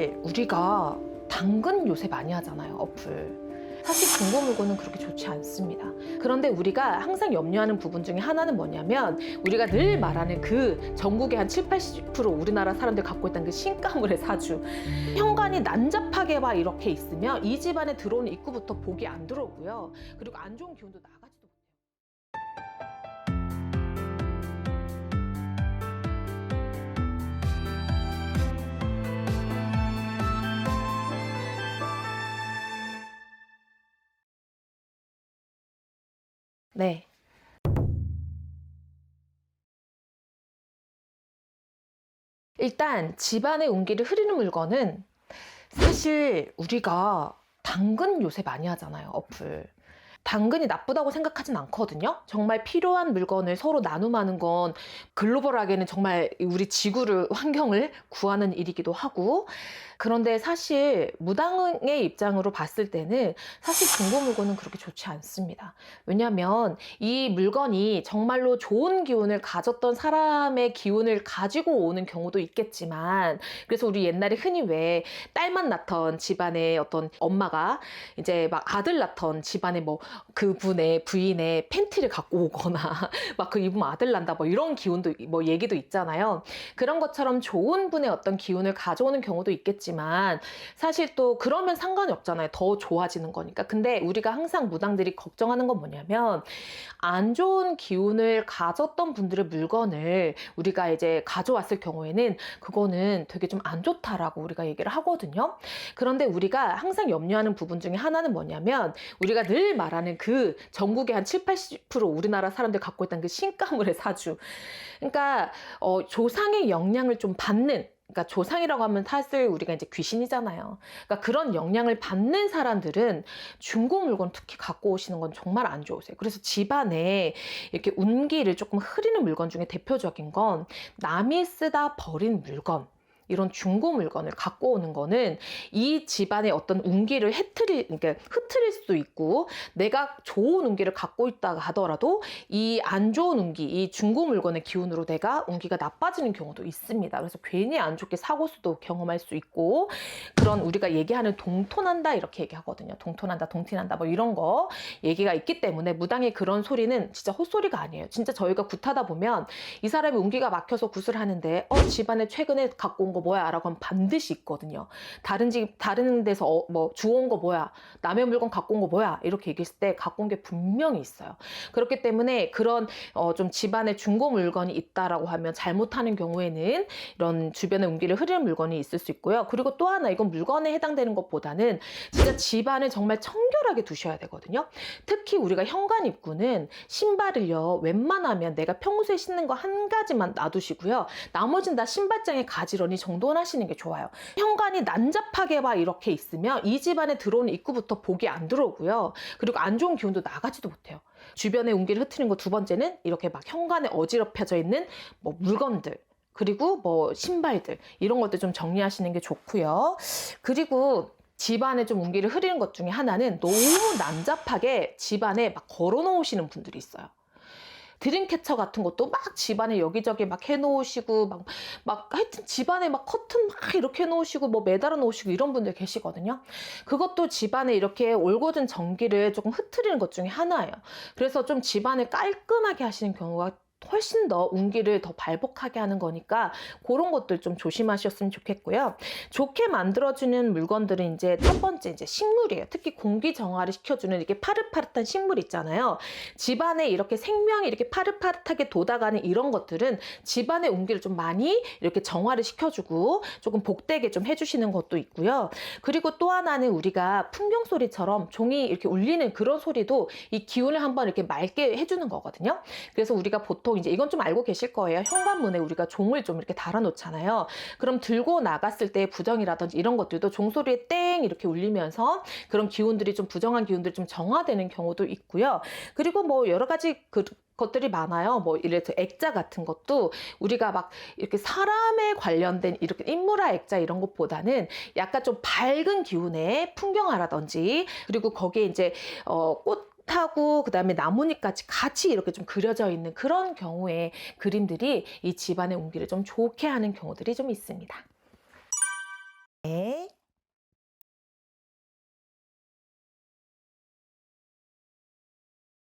사실 우리가 당근 요새 많이 하잖아요, 어플. 사실 중고 물건은 그렇게 좋지 않습니다. 그런데 우리가 항상 염려하는 부분 중에 하나는 뭐냐면 우리가 늘 말하는 그 전국의 한 7, 80% 우리나라 사람들 갖고 있던 그 신가물의 사주. 현관이 난잡하게 막 이렇게 있으면 이 집안에 들어오는 입구부터 복이 안 들어오고요. 그리고 안 좋은 기운도 나가 네. 일단 집안의 운기를 흐리는 물건은 사실 우리가 당근 요새 많이 하잖아요, 어플. 당근이 나쁘다고 생각하진 않거든요. 정말 필요한 물건을 서로 나눔하는 건 글로벌하게는 정말 우리 지구를 환경을 구하는 일이기도 하고 그런데 사실 무당의 입장으로 봤을 때는 사실 중고 물건은 그렇게 좋지 않습니다. 왜냐하면 이 물건이 정말로 좋은 기운을 가졌던 사람의 기운을 가지고 오는 경우도 있겠지만 그래서 우리 옛날에 흔히 왜 딸만 낳던 집안의 어떤 엄마가 이제 막 아들 낳던 집안의 뭐 그분의 부인의 팬티를 갖고 오거나 막 그 입으면 아들 난다 뭐 이런 기운도 뭐 얘기도 있잖아요. 그런 것처럼 좋은 분의 어떤 기운을 가져오는 경우도 있겠지만 사실 또 그러면 상관이 없잖아요. 더 좋아지는 거니까. 근데 우리가 항상 무당들이 걱정하는 건 뭐냐면 안 좋은 기운을 가졌던 분들의 물건을 우리가 이제 가져왔을 경우에는 그거는 되게 좀 안 좋다라고 우리가 얘기를 하거든요. 그런데 우리가 항상 염려하는 부분 중에 하나는 뭐냐면 우리가 늘 말하는 그 전국의 한 7, 80% 우리나라 사람들 갖고 있던 그 신가물의 사주. 그러니까 어, 조상의 영향을 좀 받는 그러니까 조상이라고 하면 사실 우리가 이제 귀신이잖아요. 그러니까 그런 영향을 받는 사람들은 중고 물건 특히 갖고 오시는 건 정말 안 좋으세요. 그래서 집안에 이렇게 운기를 조금 흐리는 물건 중에 대표적인 건 남이 쓰다 버린 물건. 이런 중고 물건을 갖고 오는 거는 이 집안의 어떤 운기를 해트리, 그러니까 흐트릴 수도 있고 내가 좋은 운기를 갖고 있다 하더라도 이 안 좋은 운기, 이 중고 물건의 기운으로 내가 운기가 나빠지는 경우도 있습니다. 그래서 괜히 안 좋게 사고 수도 경험할 수 있고 그런 우리가 얘기하는 동토난다 이렇게 얘기하거든요. 동토난다, 동티난다 뭐 이런 거 얘기가 있기 때문에 무당의 그런 소리는 진짜 헛소리가 아니에요. 진짜 저희가 굿하다 보면 이 사람이 운기가 막혀서 굿을 하는데 어 집안에 최근에 갖고 온거 뭐야? 라고 하면 반드시 있거든요. 다른 집 다른 데서 어, 뭐 주워온 거 뭐야? 남의 물건 갖고 온 거 뭐야? 이렇게 얘기했을 때 갖고 온 게 분명히 있어요. 그렇기 때문에 그런 어, 좀 집안에 중고 물건이 있다라고 하면 잘못하는 경우에는 이런 주변에 운기를 흐리는 물건이 있을 수 있고요. 그리고 또 하나 이건 물건에 해당되는 것보다는 진짜 집안을 정말 청결하게 두셔야 되거든요. 특히 우리가 현관 입구는 신발을요 웬만하면 내가 평소에 신는 거 한 가지만 놔두시고요. 나머지는 다 신발장에 가지런히 정 돈하시는 게 좋아요. 현관이 난잡하게 막 이렇게 있으면 이 집안에 들어오는 입구부터 복이 안 들어오고요. 그리고 안 좋은 기운도 나가지도 못해요. 주변에 운기를 흐트리는 거 두 번째는 이렇게 막 현관에 어지럽혀져 있는 뭐 물건들 그리고 뭐 신발들 이런 것들 좀 정리하시는 게 좋고요. 그리고 집안에 좀 운기를 흐리는 것 중에 하나는 너무 난잡하게 집안에 막 걸어 놓으시는 분들이 있어요. 드림캐쳐 같은 것도 막 집안에 여기저기 막 해놓으시고 막, 막 하여튼 집안에 막 커튼 막 이렇게 해놓으시고 뭐 매달아 놓으시고 이런 분들 계시거든요. 그것도 집안에 이렇게 올곧은 전기를 조금 흐트리는 것 중에 하나예요. 그래서 좀 집안을 깔끔하게 하시는 경우가 훨씬 더 운기를 더 발복하게 하는 거니까 그런 것들 좀 조심하셨으면 좋겠고요. 좋게 만들어주는 물건들은 이제 첫 번째 이제 식물이에요. 특히 공기 정화를 시켜주는 이렇게 파릇파릇한 식물 있잖아요. 집안에 이렇게 생명이 이렇게 파릇파릇하게 돋아가는 이런 것들은 집안의 운기를 좀 많이 이렇게 정화를 시켜주고 조금 복되게 좀 해주시는 것도 있고요. 그리고 또 하나는 우리가 풍경 소리처럼 종이 이렇게 울리는 그런 소리도 이 기운을 한번 이렇게 맑게 해주는 거거든요. 그래서 우리가 보통 이제 이건 좀 알고 계실 거예요. 현관문에 우리가 종을 좀 이렇게 달아놓잖아요. 그럼 들고 나갔을 때 부정이라든지 이런 것들도 종소리에 땡 이렇게 울리면서 그런 기운들이 좀 부정한 기운들이 좀 정화되는 경우도 있고요. 그리고 뭐 여러 가지 그 것들이 많아요. 뭐 이래서 액자 같은 것도 우리가 막 이렇게 사람에 관련된 이렇게 인물화 액자 이런 것보다는 약간 좀 밝은 기운의 풍경화라든지 그리고 거기에 이제 어꽃 하고 그다음에 나뭇잎까지 같이 이렇게 좀 그려져 있는 그런 경우에 그림들이 이 집안의 운기를 좀 좋게 하는 경우들이 좀 있습니다. 네.